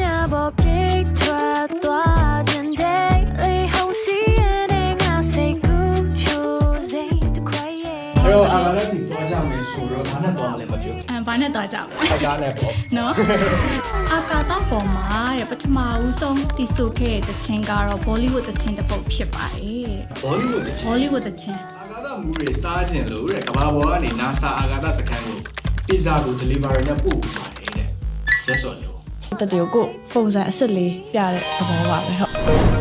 များပေါ်ပြေးထွက်သွားခြင်းတဲ့လေဟုန်စီရတဲ့ငါစိတ်ကူချိုးစိတ်တခွဲရဲ့အဲ့တော့အာလာလက်စီသွားကြမယ်ဆိုတော့ဘာနဲ့သွားလဲမပြောအမ်ဘာနဲ့သွားကြမလဲ ကားနဲ့ပေါ့နော် အာကာသပေါ်မှာတဲ့ပထမဦးဆုံးတည်ဆိုခဲ့တဲ့သချင်းကတော့ဘောလီဝုဒ်သချင်းတစ်ပုဒ်ဖြစ်ပါတယ်ဘောလိဝုဒ်တချင်ဘောလီဝုဒ်သချင်းအာဂါဒမူတွေစားခြင်းလို့တဲ့ကမ္ဘာပေါ်ကနေ NASA အာဂါဒစခန်းကိုပီဇာကို delivery နဲ့ပို့ပေးပါတယ်တဲ့ရက်စော်လို့ တက်တေကိုကိုပုံစံအစ်စ်လေးပြတဲ့သဘောပါပဲဟုတ်